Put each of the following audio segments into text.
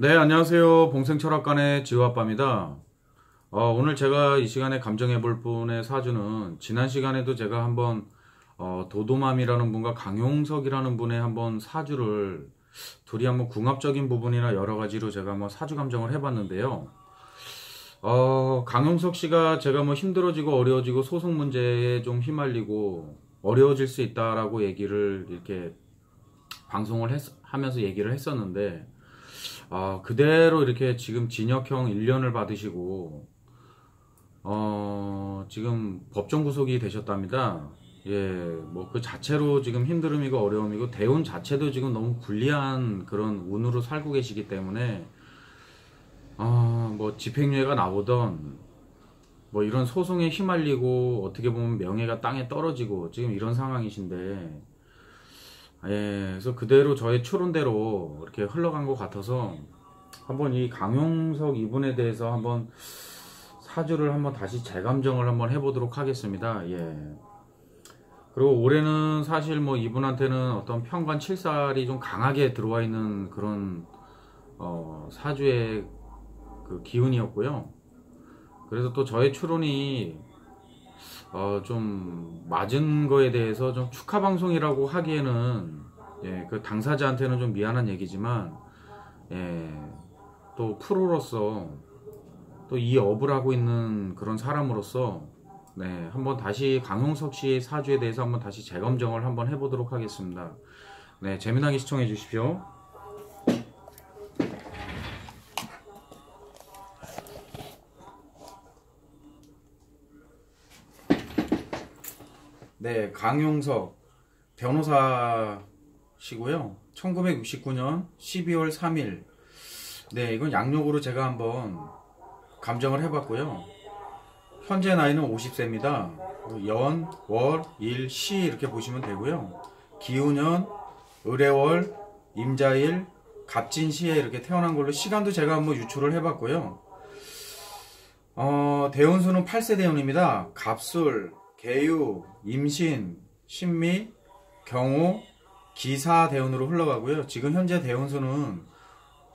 네, 안녕하세요. 봉생철학관의 지호아빠입니다. 어, 오늘 제가 이 시간에 감정해 볼 분의 사주는 지난 시간에도 제가 한번 어, 도도맘이라는 분과 강용석이라는 분의 한번 사주를 둘이 한번 궁합적인 부분이나 여러 가지로 제가 한번 사주 감정을 해봤는데요. 어, 강용석 씨가 제가 뭐 힘들어지고 어려워지고 소송 문제에 좀 휘말리고 어려워질 수 있다라고 얘기를 이렇게 방송을 했, 하면서 얘기를 했었는데 아, 그대로 이렇게 지금 징역형 1년을 받으시고, 어, 지금 법정 구속이 되셨답니다. 예, 뭐 그 자체로 지금 힘듦이고 어려움이고, 대운 자체도 지금 너무 불리한 그런 운으로 살고 계시기 때문에, 아, 뭐 집행유예가 나오던, 뭐 이런 소송에 휘말리고, 어떻게 보면 명예가 땅에 떨어지고, 지금 이런 상황이신데, 예, 그래서 그대로 저의 추론대로 이렇게 흘러간 것 같아서 한번 이 강용석 이분에 대해서 한번 사주를 한번 다시 재감정을 한번 해보도록 하겠습니다. 예. 그리고 올해는 사실 뭐 이분한테는 어떤 평관 칠살이 좀 강하게 들어와 있는 그런 어, 사주의 그 기운이었고요. 그래서 또 저의 추론이 어, 좀 맞은 거에 대해서 좀 축하 방송이라고 하기에는 예, 그 당사자한테는 좀 미안한 얘기지만 예, 또 프로로서 또 이 업을 하고 있는 그런 사람으로서 네, 한번 다시 강용석 씨의 사주에 대해서 한번 다시 재검정을 한번 해보도록 하겠습니다. 네, 재미나게 시청해 주십시오. 네, 강용석 변호사시고요. 1969년 12월 3일. 네, 이건 양력으로 제가 한번 감정을 해봤고요. 현재 나이는 50세입니다. 연, 월, 일, 시 이렇게 보시면 되고요. 기운년, 을해월, 임자일, 갑진시에 이렇게 태어난 걸로 시간도 제가 한번 유출을 해봤고요. 어, 대운수는 8세 대운입니다. 갑술, 개유, 임신, 신미, 경호, 기사 대운으로 흘러가고요. 지금 현재 대운수는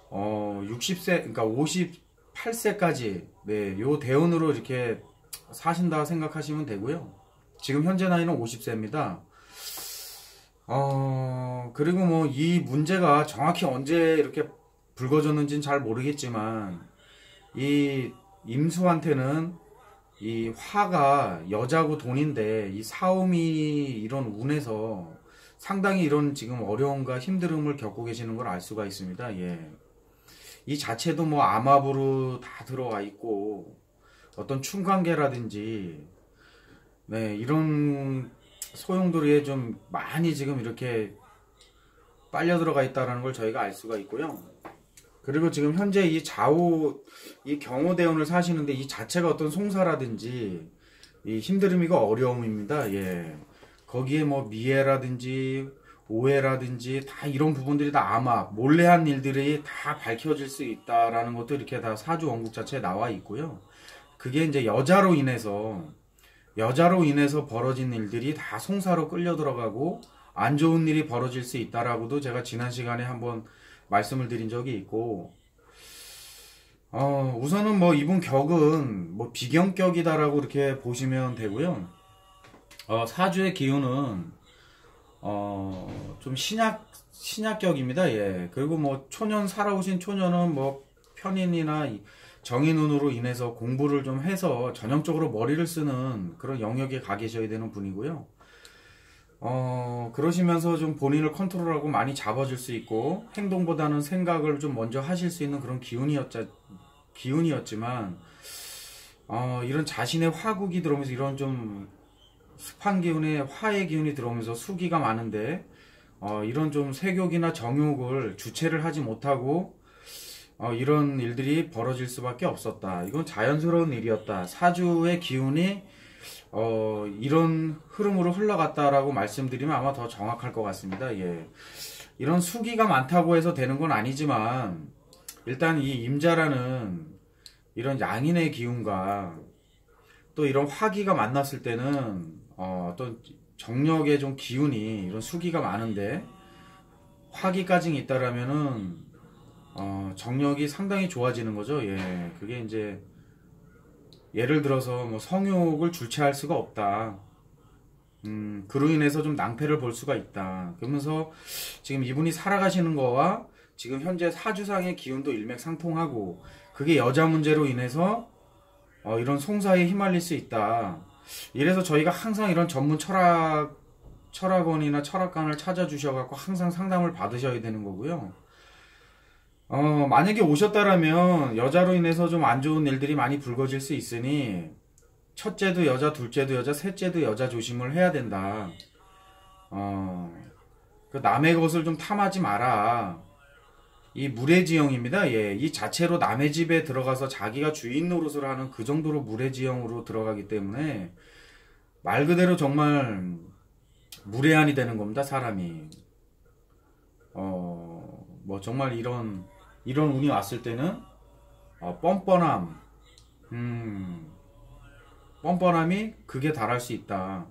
어, 60세, 그러니까 58세까지 네, 요 대운으로 이렇게 사신다 생각하시면 되고요. 지금 현재 나이는 50세입니다. 어, 그리고 뭐 이 문제가 정확히 언제 이렇게 불거졌는지는 잘 모르겠지만 이 임수한테는 이 화가 여자고 돈인데 이 사오미 이런 운에서 상당히 이런 지금 어려움과 힘듦을 겪고 계시는 걸 알 수가 있습니다. 예. 이 자체도 뭐 암압으로 다 들어와 있고 어떤 충관계라든지 네, 이런 소용돌이에 좀 많이 지금 이렇게 빨려 들어가 있다는 걸 저희가 알 수가 있고요. 그리고 지금 현재 이 좌우 이 경호대원을 사시는데 이 자체가 어떤 송사라든지 이 힘듦이고 어려움입니다. 예. 거기에 뭐 미해라든지 오해라든지 다 이런 부분들이 다 아마 몰래 한 일들이 다 밝혀질 수 있다라는 것도 이렇게 다 사주 원국 자체에 나와 있고요. 그게 이제 여자로 인해서 여자로 인해서 벌어진 일들이 다 송사로 끌려 들어가고 안 좋은 일이 벌어질 수 있다라고도 제가 지난 시간에 한번 말씀을 드린 적이 있고 어, 우선은 뭐 이분 격은 뭐 비경격이다라고 이렇게 보시면 되고요. 어, 사주의 기운은 어, 좀 신약 신약격입니다. 예. 그리고 뭐 초년 살아오신 초년은 뭐 편인이나 정인운으로 인해서 공부를 좀 해서 전형적으로 머리를 쓰는 그런 영역에 가 계셔야 되는 분이고요. 어, 그러시면서 좀 본인을 컨트롤하고 많이 잡아줄 수 있고, 행동보다는 생각을 좀 먼저 하실 수 있는 그런 기운이었자, 기운이었지만, 어, 이런 자신의 화국이 들어오면서 이런 좀 습한 기운에 화의 기운이 들어오면서 수기가 많은데, 어, 이런 좀 세욕이나 정욕을 주체를 하지 못하고, 어, 이런 일들이 벌어질 수밖에 없었다. 이건 자연스러운 일이었다. 사주의 기운이 어, 이런 흐름으로 흘러갔다라고 말씀드리면 아마 더 정확할 것 같습니다. 예. 이런 수기가 많다고 해서 되는 건 아니지만, 일단 이 임자라는 이런 양인의 기운과 또 이런 화기가 만났을 때는, 어, 어떤 정력의 좀 기운이 이런 수기가 많은데, 화기까지 있다라면은, 어, 정력이 상당히 좋아지는 거죠. 예, 그게 이제 예를 들어서 뭐 성욕을 주체할 수가 없다. 음, 그로 인해서 좀 낭패를 볼 수가 있다. 그러면서 지금 이분이 살아가시는 거와 지금 현재 사주상의 기운도 일맥상통하고 그게 여자 문제로 인해서 어, 이런 송사에 휘말릴 수 있다. 이래서 저희가 항상 이런 전문 철학 철학원이나 철학관을 찾아주셔갖고 항상 상담을 받으셔야 되는 거고요. 어, 만약에 오셨다라면 여자로 인해서 좀 안 좋은 일들이 많이 불거질 수 있으니 첫째도 여자, 둘째도 여자, 셋째도 여자 조심을 해야 된다. 어, 그 남의 것을 좀 탐하지 마라. 이 무례지형입니다. 예, 이 자체로 남의 집에 들어가서 자기가 주인 노릇을 하는 그 정도로 무례지형으로 들어가기 때문에 말 그대로 정말 무례한이 되는 겁니다. 사람이. 어, 뭐 정말 이런 이런 운이 왔을 때는 어, 뻔뻔함, 음, 뻔뻔함이 그게 달할 수 있다.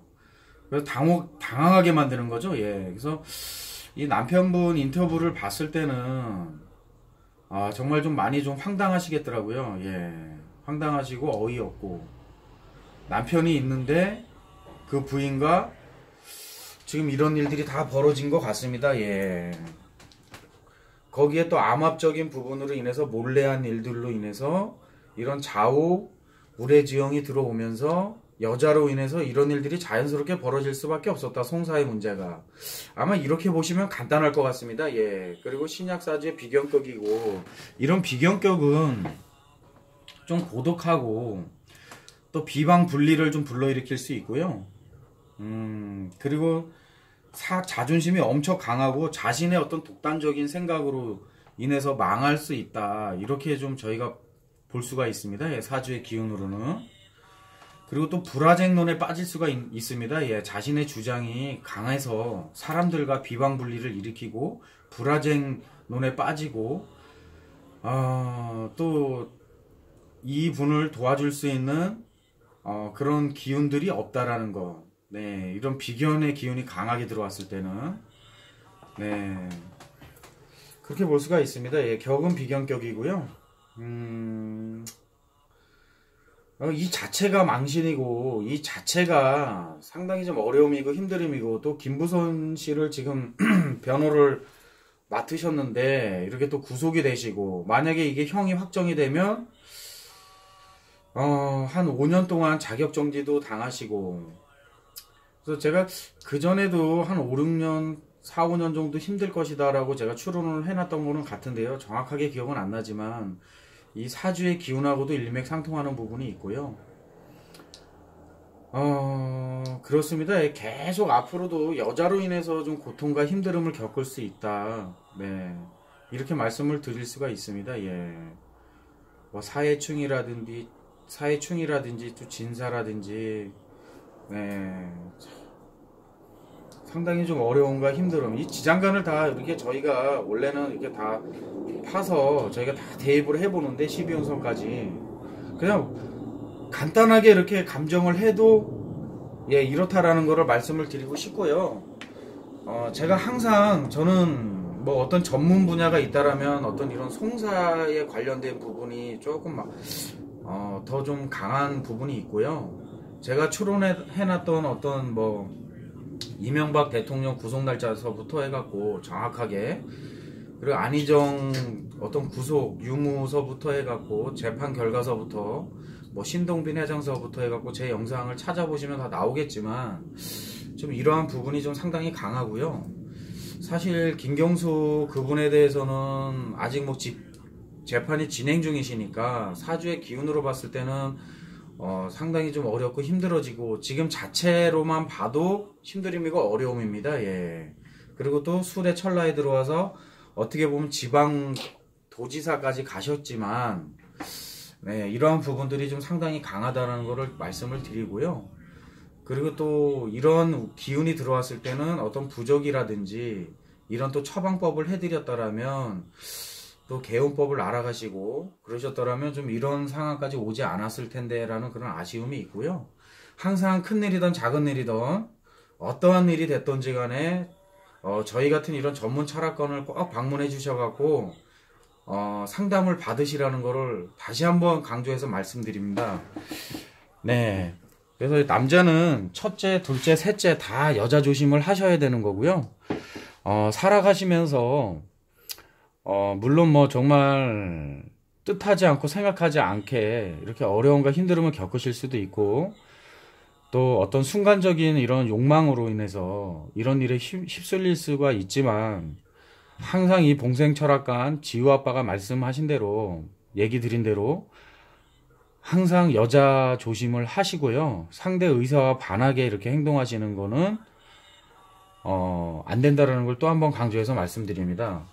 그래서 당호, 당황하게 만드는 거죠. 예. 그래서 이 남편분 인터뷰를 봤을 때는 아, 정말 좀 많이 좀 황당하시겠더라고요. 예. 황당하시고 어이없고 남편이 있는데 그 부인과 지금 이런 일들이 다 벌어진 것 같습니다. 예. 거기에 또 암압적인 부분으로 인해서 몰래한 일들로 인해서 이런 좌우 무례지형이 들어오면서 여자로 인해서 이런 일들이 자연스럽게 벌어질 수밖에 없었다. 송사의 문제가. 아마 이렇게 보시면 간단할 것 같습니다. 예. 그리고 신약사주의 비경격이고 이런 비경격은 좀 고독하고 또 비방 분리를 좀 불러일으킬 수 있고요. 음, 그리고 사, 자존심이 엄청 강하고 자신의 어떤 독단적인 생각으로 인해서 망할 수 있다. 이렇게 좀 저희가 볼 수가 있습니다. 예, 사주의 기운으로는. 그리고 또 불화쟁론에 빠질 수가 있, 습니다 예, 자신의 주장이 강해서 사람들과 비방 분리를 일으키고 불화쟁론에 빠지고 어, 또이 분을 도와줄 수 있는 어, 그런 기운들이 없다라는 거. 네, 이런 비견의 기운이 강하게 들어왔을 때는 네 그렇게 볼 수가 있습니다. 예, 격은 비견격이고요. 음, 어, 이 자체가 망신이고 이 자체가 상당히 좀 어려움이고 힘듦이고 또 김부선 씨를 지금 변호를 맡으셨는데 이렇게 또 구속이 되시고 만약에 이게 형이 확정이 되면 어, 한 5년 동안 자격 정지도 당하시고 그래서 제가 그전에도 한 5, 6년, 4, 5년 정도 힘들 것이다라고 제가 추론을 해놨던 거는 같은데요. 정확하게 기억은 안 나지만 이 사주의 기운하고도 일맥상통하는 부분이 있고요. 어, 그렇습니다. 예, 계속 앞으로도 여자로 인해서 좀 고통과 힘듦을 겪을 수 있다. 네. 이렇게 말씀을 드릴 수가 있습니다. 예. 뭐 사회충이라든지, 사회충이라든지, 또 진사라든지, 네. 상당히 좀 어려움과 힘듦. 이 지장간을 다 이렇게 저희가 원래는 이렇게 다 파서 저희가 다 대입을 해보는데 12운선까지 그냥 간단하게 이렇게 감정을 해도 예 이렇다라는 거를 말씀을 드리고 싶고요. 어 제가 항상 저는 뭐 어떤 전문 분야가 있다라면 어떤 이런 송사에 관련된 부분이 조금 막 어 더 좀 강한 부분이 있고요. 제가 추론해놨던 어떤 뭐 이명박 대통령 구속 날짜서부터 해갖고 정확하게 그리고 안희정 어떤 구속 유무서부터 해갖고 재판 결과서부터 뭐 신동빈 회장서부터 해갖고 제 영상을 찾아보시면 다 나오겠지만 좀 이러한 부분이 좀 상당히 강하고요. 사실 김경수 그분에 대해서는 아직 뭐 집, 재판이 진행 중이시니까 사주의 기운으로 봤을 때는 어, 상당히 좀 어렵고 힘들어지고 지금 자체로만 봐도 힘듦이고 어려움입니다. 예. 그리고 또 술에 철라에 들어와서 어떻게 보면 지방 도지사까지 가셨지만 네, 이러한 부분들이 좀 상당히 강하다는 것을 말씀을 드리고요. 그리고 또 이런 기운이 들어왔을 때는 어떤 부적이라든지 이런 또 처방법을 해드렸다라면 또 개헌법을 알아가시고 그러셨더라면 좀 이런 상황까지 오지 않았을 텐데라는 그런 아쉬움이 있고요. 항상 큰 일이든 작은 일이든 어떠한 일이 됐던지 간에 어, 저희 같은 이런 전문 철학관을 꼭 방문해 주셔갖고 어, 상담을 받으시라는 거를 다시 한번 강조해서 말씀드립니다. 네. 그래서 남자는 첫째, 둘째, 셋째 다 여자 조심을 하셔야 되는 거고요. 어, 살아가시면서 어, 물론 뭐 정말 뜻하지 않고 생각하지 않게 이렇게 어려움과 힘듦을 겪으실 수도 있고 또 어떤 순간적인 이런 욕망으로 인해서 이런 일에 휩- 휩쓸릴 수가 있지만 항상 이 봉생 철학관 지우 아빠가 말씀하신 대로 얘기 드린 대로 항상 여자 조심을 하시고요. 상대 의사와 반하게 이렇게 행동하시는 거는 어, 안 된다라는 걸 또 한번 강조해서 말씀드립니다.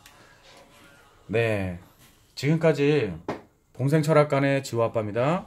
네. 지금까지 봉생 철학관의 지우 아빠입니다.